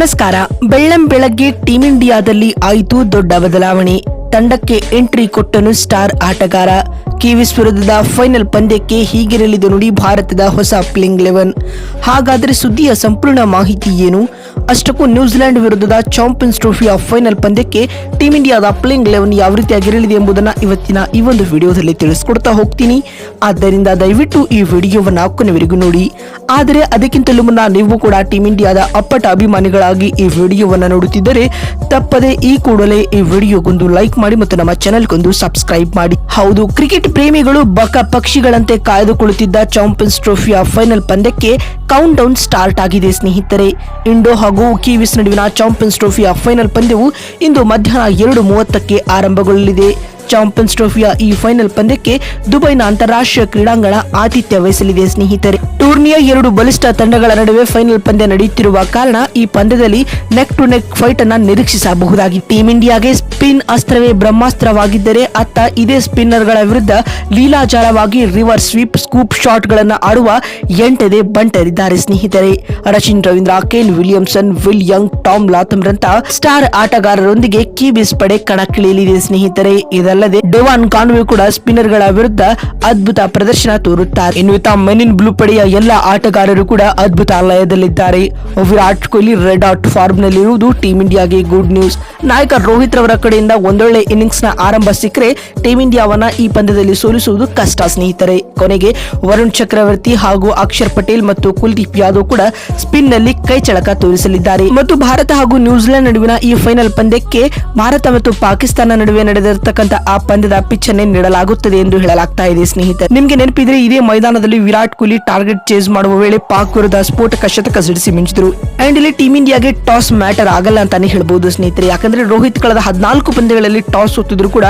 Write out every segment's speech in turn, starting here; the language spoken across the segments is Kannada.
ನಮಸ್ಕಾರ. ಬೆಳ್ಳಂ ಬೆಳಗ್ಗೆ ಟೀಂ ಇಂಡಿಯಾದಲ್ಲಿ ಆಯಿತು ದೊಡ್ಡ ಬದಲಾವಣೆ. ತಂಡಕ್ಕೆ ಎಂಟ್ರಿ ಕೊಟ್ಟನು ಸ್ಟಾರ್ ಆಟಗಾರ. ಕಿವೀಸ್ ವಿರುದ್ಧದ ಫೈನಲ್ ಪಂದ್ಯಕ್ಕೆ ಹೀಗಿರಲಿದೆ ನೋಡಿ ಭಾರತದ ಹೊಸ ಪ್ಲೇಯಿಂಗ್ ಲೆವೆನ್ ಹಾಗಾದರೆ ಸುದ್ದಿಯ ಸಂಪೂರ್ಣ ಮಾಹಿತಿ ಏನು? ಅಷ್ಟಕ್ಕೂ ನ್ಯೂಜಿಲೆಂಡ್ ವಿರುದ್ಧದ ಚಾಂಪಿಯನ್ಸ್ ಟ್ರೋಫಿಯ ಫೈನಲ್ ಪಂದ್ಯಕ್ಕೆ ಟೀಂ ಇಂಡಿಯಾದ ಪ್ಲೇಯಿಂಗ್ ಲೆವೆನ್ ಯಾವ ರೀತಿಯಾಗಿರಲಿದೆ ಎಂಬುದನ್ನು ಇವತ್ತಿನ ಈ ಒಂದು ವಿಡಿಯೋದಲ್ಲಿ ತಿಳಿಸ್ಕೊಡ್ತಾ ಹೋಗ್ತೀನಿ. ಆದ್ದರಿಂದ ದಯವಿಟ್ಟು ಈ ವಿಡಿಯೋವನ್ನು ಕೊನೆವರೆಗೂ ನೋಡಿ. ಆದರೆ ಅದಕ್ಕಿಂತಲೂ ಮುನ್ನ ನೀವು ಕೂಡ ಟೀಂ ಇಂಡಿಯಾದ ಅಪ್ಪಟ ಅಭಿಮಾನಿಗಳಾಗಿ ಈ ವಿಡಿಯೋವನ್ನು ನೋಡುತ್ತಿದ್ದರೆ ತಪ್ಪದೆ ಈ ಕೂಡಲೇ ಈ ವಿಡಿಯೋಗೊಂದು ಲೈಕ್ ಮಾಡಿ ಮತ್ತು ನಮ್ಮ ಚಾನೆಲ್ಗೊಂದು ಸಬ್ಸ್ಕ್ರೈಬ್ ಮಾಡಿ. ಹೌದು ಕ್ರಿಕೆಟ್ ಪ್ರೇಮಿಗಳು ಬಕ ಪಕ್ಷಿಗಳಂತೆ ಕಾಯ್ದುಕೊಳ್ಳುತ್ತಿದ್ದ ಚಾಂಪಿಯನ್ಸ್ ಟ್ರೋಫಿಯ ಫೈನಲ್ ಪಂದ್ಯಕ್ಕೆ ಕೌಂಟ್ ಡೌನ್ ಸ್ಟಾರ್ಟ್ ಆಗಿದೆ, ಸ್ನೇಹಿತರೆ. ಇಂಡೋ ಹಾಗೂ ಕಿವೀಸ್ ನಡುವಿನ ಚಾಂಪಿಯನ್ಸ್ ಟ್ರೋಫಿಯ ಫೈನಲ್ ಪಂದ್ಯವು ಇಂದು ಮಧ್ಯಾಹ್ನ ಎರಡು ಮೂವತ್ತಕ್ಕೆ ಆರಂಭಗೊಳ್ಳಲಿದೆ. ಚಾಂಪಿಯನ್ಸ್ ಟ್ರೋಫಿಯ ಈ ಫೈನಲ್ ಪಂದ್ಯಕ್ಕೆ ದುಬೈನ ಅಂತಾರಾಷ್ಟ್ರೀಯ ಕ್ರೀಡಾಂಗಣ ಆತಿಥ್ಯ ವಹಿಸಲಿದೆ. ಸ್ನೇಹಿತರೆ, ಟೂರ್ನಿಯ ಎರಡು ಬಲಿಷ್ಠ ತಂಡಗಳ ನಡುವೆ ಫೈನಲ್ ಪಂದ್ಯ ನಡೆಯುತ್ತಿರುವ ಕಾರಣ ಈ ಪಂದ್ಯದಲ್ಲಿ ನೆಕ್ ಟು ನೆಕ್ ಫೈಟ್ ಅನ್ನ ನಿರೀಕ್ಷಿಸಬಹುದಾಗಿ. ಟೀಂ ಇಂಡಿಯಾಗೆ ಸ್ಪಿನ್ ಅಸ್ತ್ರವೇ ಬ್ರಹ್ಮಾಸ್ತ್ರವಾಗಿದ್ದರೆ ಅತ್ತ ಇದೇ ಸ್ಪಿನ್ನರ್ಗಳ ವಿರುದ್ಧ ಲೀಲಾಜಾಲವಾಗಿ ರಿವರ್ ಸ್ವೀಪ್ ಸ್ಕೂಪ್ ಶಾಟ್ ಗಳನ್ನ ಆಡುವ ಎಂಟದೆ ಬಂಟರಿದ್ದಾರೆ ಸ್ನೇಹಿತರೆ. Rachin Ravindra Kane Williamson Will Young Tom Latham ರಂತ star ಆಟಗಾರರೊಂದಿಗೆ ಕಿಬೀಸ್ ಪಡೆ ಕಣಕ್ಕಿಳಿಯಲಿದೆ ಸ್ನೇಹಿತರೆ. ಇದಲ್ಲದೆ ಡೆವಾನ್ ಕಾನ್ವೆ ಕೂಡ ಸ್ಪಿನ್ನರ್ಗಳ ವಿರುದ್ಧ ಅದ್ಭುತ ಪ್ರದರ್ಶನ ತೋರುತ್ತಾರೆ ಇನ್ನು ಮನಿನ್ ಮೆನಿನ್ ಬ್ಲೂ ಪಡೆಯ ಎಲ್ಲ ಆಟಗಾರರು ಕೂಡ ಅದ್ಭುತ ಲಯದಲ್ಲಿದ್ದಾರೆ Virat Kohli red hot form ನಲ್ಲಿರುವುದು team ಇಂಡಿಯಾಗೆ ಗುಡ್ ನ್ಯೂಸ್ ನಾಯಕ ರೋಹಿತ್ ರವರ ಕಡೆಯಿಂದ ಒಂದೊಳ್ಳೆ ಇನ್ನಿಂಗ್ಸ್ನ ಆರಂಭ ಸಿಕ್ಕರೆ ಟೀಂ ಇಂಡಿಯಾವನ್ನ ಈ ಪಂದ್ಯದಲ್ಲಿ ಸೋಲಿಸುವುದು ಕಷ್ಟ ಸ್ನೇಹಿತರೆ ಕೊನೆಗೆ ವರುಣ್ ಚಕ್ರವರ್ತಿ ಹಾಗೂ ಅಕ್ಷರ್ ಪಟೇಲ್ ಮತ್ತು ಕುಲ್ದೀಪ್ ಯಾದವ್ ಕೂಡ ಸ್ಪಿನ್ನಲ್ಲಿ ಕೈ ಚಳಕ ತೋರಿಸಲಿದ್ದಾರೆ ಮತ್ತು ಭಾರತ ಹಾಗೂ ನ್ಯೂಜಿಲೆಂಡ್ ನಡುವಿನ ಈ ಫೈನಲ್ ಪಂದ್ಯಕ್ಕೆ ಭಾರತ ಮತ್ತು ಪಾಕಿಸ್ತಾನ ನಡುವೆ ನಡೆದಿರತಕ್ಕಂತ ಆ ಪಂದ್ಯದ ಪಿಚ್ ಅನ್ನೇ ನೀಡಲಾಗುತ್ತದೆ ಎಂದು ಹೇಳಲಾಗ್ತಾ ಇದೆ, ಸ್ನೇಹಿತರೆ. ನಿಮಗೆ ನೆನಪಿದ್ರೆ ಇದೇ ಮೈದಾನದಲ್ಲಿ ವಿರಾಟ್ ಕೊಹ್ಲಿ ಟಾರ್ಗೆಟ್ ಚೇಸ್ ಮಾಡುವ ವೇಳೆ ಪಾಕ್ ವಿರುದ್ಧ ಸ್ಫೋಟಕ ಶತಕ ಸಿಡಿಸಿ ಮಿಂಚಿದ್ರು. ಅಂಡ್ ಇಲ್ಲಿ ಟೀಮ್ ಇಂಡಿಯಾಗೆ ಟಾಸ್ ಮ್ಯಾಟರ್ ಆಗಲ್ಲ ಅಂತಾನೆ ಹೇಳಬಹುದು ಸ್ನೇಹಿತರೆ. ಯಾಕಂದ್ರೆ ರೋಹಿತ್ ಕಳೆದ ಹದಿನಾಲ್ಕು ಪಂದ್ಯಗಳಲ್ಲಿ ಟಾಸ್ ಸೋತಿದ್ರು ಕೂಡ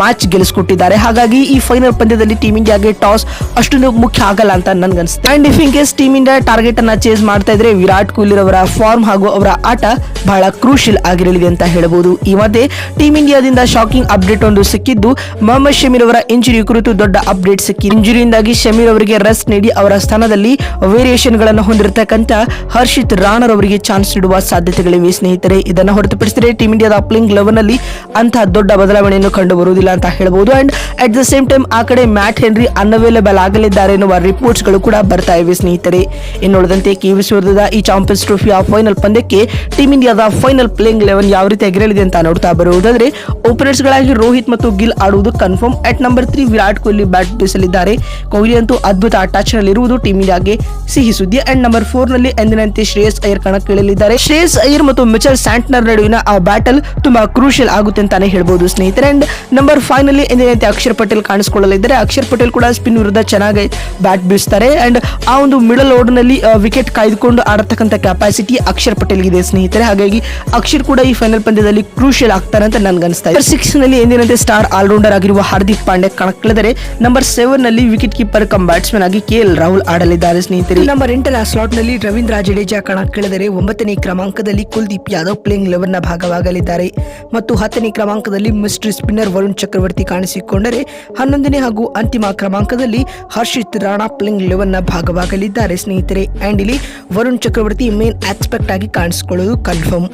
ಮ್ಯಾಚ್ ಗೆಲ್ಲಿಸಿಕೊಟ್ಟಿದ್ದಾರೆ ಹಾಗಾಗಿ ಈ ಫೈನಲ್ ಪಂದ್ಯದಲ್ಲಿ ಟೀಮ್ ಇಂಡಿಯಾಗೆ ಟಾಸ್ ಅಷ್ಟೊಂದು ಮುಖ್ಯ ಆಗಲ್ಲ ಅಂತ ನನ್ಗನ್ಸುತ್ತೆ. And if in case team India target ಅನ್ನ ಚೇಸ್ ಮಾಡ್ತಾ ಇದ್ರೆ ವಿರಾಟ್ ಕೊಹ್ಲಿ ಅವರ ಫಾರ್ಮ್ ಹಾಗೂ ಅವರ ಆಟ ಬಹಳ ಕ್ರೂಷಿಯಲ್ ಆಗಿರಲಿದೆ ಅಂತ ಹೇಳಬಹುದು ಈ ಮಧ್ಯೆ ಟೀಮ್ ಇಂಡಿಯಾದಿಂದ ಶಾಕಿಂಗ್ ಅಪ್ಡೇಟ್ ಒಂದು ಸಿಕ್ಕಿದ್ದು. ಮೊಹಮ್ಮದ್ ಶಮೀರ್ ಅವರ ಇಂಜುರಿ ಕುರಿತು ದೊಡ್ಡ ಅಪ್ಡೇಟ್ ಸಿಕ್ಕಿದೆ ಇಂಜುರಿಯಿಂದಾಗಿ ಶಮೀರ್ ಅವರಿಗೆ ರೆಸ್ಟ್ ನೀಡಿ ಅವರ ಸ್ಥಾನದಲ್ಲಿ ವೇರಿಯೇಷನ್ಗಳನ್ನು ಹೊಂದಿರತಕ್ಕಂತ ಹರ್ಷಿತ್ ರಾಣರ್ ಅವರಿಗೆ ಚಾನ್ಸ್ ನೀಡುವ ಸಾಧ್ಯತೆಗಳಿವೆ. ಸ್ನೇಹಿತರೆ, ಇದನ್ನು ಹೊರತುಪಡಿಸಿದರೆ ಟೀಂ ಇಂಡಿಯಾದ ಅಪ್ಲಿಂಗ್ ಲೆವೆನ್ ಅಲ್ಲಿ ಅಂತಹ ದೊಡ್ಡ ಬದಲಾವಣೆಯನ್ನು ಕಂಡು ಬರುವುದಿಲ್ಲ ಅಂತ ಹೇಳಬಹುದು and at the same time ಆ ಕಡೆ ಮ್ಯಾಟ್ ಹೆನ್ರಿ ಅನ್ಅವೈಲೇಬಲ್ ಆಗಲಿದ್ದಾರೆ ಎನ್ನುವ ರಿಪೋರ್ಟ್ಸ್ಗಳು ಕೂಡ ಬರ್ತಾ ಇವೆ ಸ್ನೇಹಿತರೆ. ಇನ್ನುಳಿದಂತೆ ಕಿವಿಸ್ ವಿರುದ್ಧದ ಈ ಚಾಂಪಿಯನ್ಸ್ ಟ್ರೋಫಿಯ ಫೈನಲ್ ಪಂದ್ಯಕ್ಕೆ ಟೀಂ ಇಂಡಿಯಾದ ಫೈನಲ್ ಪ್ಲೇಯಿಂಗ್ ಲೆವೆನ್ ಯಾವ ರೀತಿ ಆಗಿರಲಿದೆ ಅಂತ ನೋಡ್ತಾ ಬರುವುದಾದ್ರೆ ಓಪನರ್ಸ್ ಗಳಾಗಿ ರೋಹಿತ್ ಮತ್ತು ಗಿಲ್ ಆಡುವುದು confirm at number three Virat Kohli bat ಬೀಸಲಿದ್ದಾರೆ. Kohli ಅಂತೂ ಅದ್ಭುತ ಟಚ್ ನಲ್ಲಿರುವುದು ಟೀಮ್ ಇಂಡಿಯಾಗೆ ಸಿಹಿ ಸುದ್ದಿ. ಅಂಡ್ ನಂಬರ್ ಫೋರ್ನಲ್ಲಿ ಎಂದಿನಂತೆ ಶ್ರೇಯಸ್ ಅಯ್ಯರ್ ಕಣಕ್ಕಿಳಿಯಲಿದ್ದಾರೆ. ಶ್ರೇಯಸ್ ಅಯ್ಯರ್ ಮತ್ತು ಮಿಚಲ್ ಸ್ಯಾಂಟ್ನರ್ ನಡುವಿನ ಆ ಬ್ಯಾಟಲ್ ತುಂಬಾ ಕ್ರೂಷಿಯಲ್ ಆಗುತ್ತೆ ಅಂತಾನೆ ಹೇಳಬಹುದು ಸ್ನೇಹಿತರೆ. ಅಂಡ್ ನಂಬರ್ ಫೈವ್ನಲ್ಲಿ ಎಂದಿನಂತೆ ಅಕ್ಷರ್ ಪಟೇಲ್ ಕಾಣಿಸಿಕೊಳ್ಳಲಿದ್ದಾರೆ. ಅಕ್ಷರ್ ಪಟೇಲ್ ಕೂಡ ಸ್ಪಿನ್ ವಿರುದ್ಧ ಚೆನ್ನಾಗಿ ಬ್ಯಾಟ್ ಬೀಸ್ತಾರೆ. ಅಂಡ್ ಆ ಒಂದು ಮಿಡಲ್ ಓವರ್ನಲ್ಲಿ ವಿಕೆಟ್ ಕಾಯ್ದುಕೊಂಡು ಆಡತಕ್ಕಂತ ಕೆಪಾಸಿಟಿ ಅಕ್ಷರ್ ಪಟೇಲ್ ಇದೆ ಸ್ನೇಹಿತರೆ. ಹಾಗಾಗಿ ಅಕ್ಷರ್ ಕೂಡ ಈ ಫೈನಲ್ ಪಂದ್ಯದಲ್ಲಿ ಕ್ರೂಷಿಯಲ್ ಆಗ್ತಾರೆ ಅಂತ ನನ್ಗೆ ಅನಿಸ್ತಾ ಇದೆ ಸಿಕ್ಸ್ನಲ್ಲಿ ಎಂದಿನಂತೆ ಸ್ಟಾರ್ ಆಲ್ರೌಂಡರ್ ಆಗಿರುವ ಹಾರ್ದಿಕ್ ಪಾಂಡೆ ಕಣಕ್ಕಿಳಿದರೆ ನಂಬರ್ ಸೆವೆನ್ನಲ್ಲಿ ವಿಕೆಟ್ ಕೀಪರ್ ಕಮ್ ಬ್ಯಾಟ್ಸ್ಮನ್ ಆಗಿ ಕೆ ಎಲ್ ರಾಹುಲ್ ಆಡಲಿದ್ದಾರೆ ಸ್ನೇಹಿತರೆ. ನಂಬರ್ ಎಂಟರ ಸ್ಲಾಟ್ನಲ್ಲಿ ರವೀಂದ್ರ ಜಡೇಜಾ ಕಣಕ್ಕಿಳಿದರೆ ಒಂಬತ್ತನೇ ಕ್ರಮಾಂಕದಲ್ಲಿ ಕುಲ್ದೀಪ್ ಯಾದವ್ ಪ್ಲೇಯಿಂಗ್ ಲೆವೆನ್ನ ಭಾಗವಾಗಲಿದ್ದಾರೆ. ಮತ್ತು ಹತ್ತನೇ ಕ್ರಮಾಂಕದಲ್ಲಿ ಮಿಸ್ಟ್ರಿ ಸ್ಪಿನ್ನರ್ ವರುಣ್ ಚಕ್ರವರ್ತಿ ಕಾಣಿಸಿಕೊಂಡರೆ ಹನ್ನೊಂದನೇ ಹಾಗೂ ಅಂತಿಮ ಕ್ರಮಾಂಕದಲ್ಲಿ ಹರ್ಷಿತ್ ರಾಣಾ ಪ್ಲೇಯಿಂಗ್ ಲೆವೆನ್ನ ಭಾಗವಾಗಲಿದ್ದಾರೆ ಸ್ನೇಹಿತರೆ. ಅಂಡ್ ಇಲ್ಲಿ ವರುಣ್ ಚಕ್ರವರ್ತಿ ಮೇನ್ ಆಸ್ಪೆಕ್ಟ್ ಆಗಿ ಕಾಣಿಸಿಕೊಳ್ಳುವುದು ಕನ್ಫರ್ಮ್